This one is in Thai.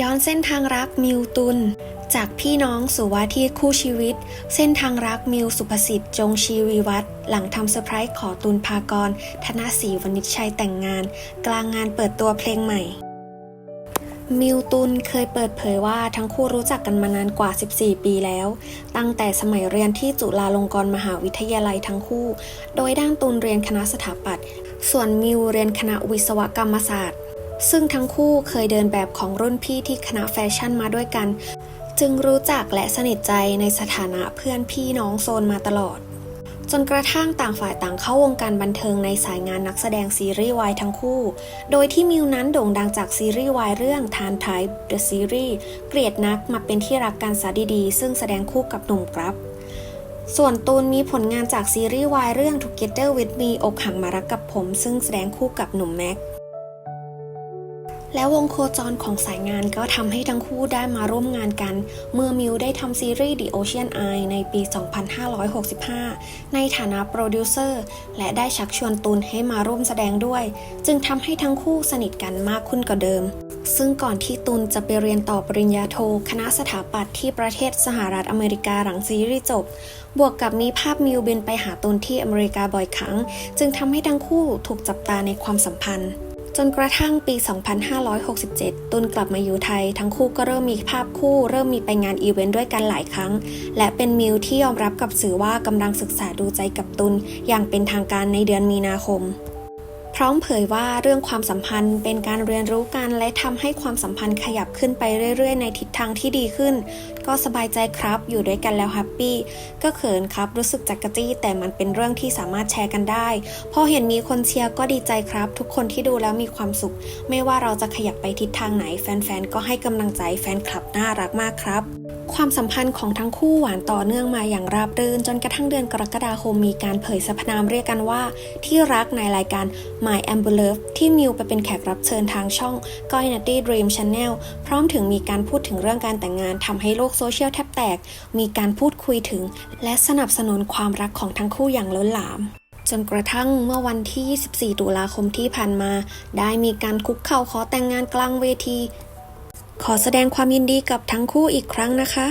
ย้อนเส้นทางรักมิวตุนจากพี่น้องสู่ว่าที่คู่ชีวิต เส้นทางรักมิวสุภสิทธิ์ จงชีวีวัฒน์หลังทำเซอร์ไพรส์ขอตุนพากร ธนศรีวณิชชัยแต่งงาน กลางงานเปิดตัวเพลงใหม่มิวตุนเคยเปิดเผยว่าทั้งคู่รู้จักกันมานานกว่า 14 ปีแล้ว ตั้งแต่สมัยเรียนที่จุฬาลงกรณ์มหาวิทยาลัยทั้งคู่ โดยด้านตุนเรียนคณะสถาปัตย์ ส่วนมิวเรียนคณะวิศวกรรมศาสตร์ ซึ่งทั้งคู่เคยเดินแบบของรุ่นพี่ที่คณะแฟชั่นมาด้วยกัน จึงรู้จักและสนิทใจในสถานะเพื่อนพี่น้องโซนมาตลอด จนกระทั่งต่างฝ่ายต่างเข้าวงการบันเทิงในสายงานนักแสดงซีรีส์วายทั้งคู่ โดยที่มิวนั้นโด่งดังจากซีรีส์วายเรื่องทานไทป์ The Series เกลียดนักมาเป็นที่รักกันซะดีๆ ซึ่งแสดงคู่กับหนุ่มกรับส่วนตูนมีผลงานจากซีรีส์วายเรื่อง Together with Me อกหักมารักกับผม ซึ่งแสดงคู่กับหนุ่มแม็ก และวงโคจรของสายงานก็ทำให้ทั้งคู่ได้มาร่วมงานกัน เมื่อมิวได้ทำซีรีส์ The Ocean Eye ในปี 2565 ในฐานะโปรดิวเซอร์ และได้ชักชวนตูนให้มาร่วมแสดงด้วย จึงทำให้ทั้งคู่สนิทกันมากขึ้นกว่าเดิม ซึ่งก่อนที่ตูนจะไปเรียนต่อปริญญาโท คณะสถาปัตย์ที่ประเทศสหรัฐอเมริกาหลังซีรีส์จบ บวกกับมีภาพมิวบินไปหาตูนที่อเมริกาบ่อยครั้ง จึงทำให้ทั้งคู่ถูกจับตาในความสัมพันธ์ จนกระทั่งปี 2567 ตุนกลับมาอยู่ไทย ทั้งคู่ก็เริ่มมีภาพคู่ เริ่มมีไปงานอีเวนต์ด้วยกันหลายครั้ง และเป็นมิวที่ยอมรับกับสื่อว่ากำลังศึกษาดูใจกับตุนอย่างเป็นทางการในเดือนมีนาคม พร้อมเผยว่าเรื่องความสัมพันธ์เป็นการเรียนรู้กันและทำให้ความสัมพันธ์ขยับขึ้นไปเรื่อย ๆ ในทิศทางที่ดีขึ้น ก็สบายใจครับ อยู่ด้วยกันแล้วแฮปปี้ก็เขินครับรู้สึกจักกะจี้ แต่มันเป็นเรื่องที่สามารถแชร์กันได้ พอเห็นมีคนเชียร์ก็ดีใจครับ ทุกคนที่ดูแล้วมีความสุข ไม่ว่าเราจะขยับไปทิศทางไหน แฟนๆก็ให้กำลังใจแฟนคลับน่ารักมากครับ ความสัมพันธ์ของทั้งคู่หวานต่อเนื่องมาอย่างราบรื่น จนกระทั่งเดือนกรกฎาคมมีการเผยสรรพนามเรียกกันว่า ที่รักในรายการ My a m b u l a n c e ที่มิวไปเป็นแขกรับเชิญทางช่องก้อยนัตตี้ดรีมช n แนลพร้อมถึงมีการพูดถึงเรื่องการแต่งงานทำให้โลกโซเชียลแทบแตก มีการพูดคุยถึง และสนับสนุนความรักของทั้งคู่อย่างล้นหลามจนกระทั่งเมื่อวันที่ 24 ตุลาคมที่ผ่านมา ได้มีการคุกเข่าขอแต่งงานกลางเวที ขอแสดงความยินดีกับทั้งคู่อีกครั้งนะคะ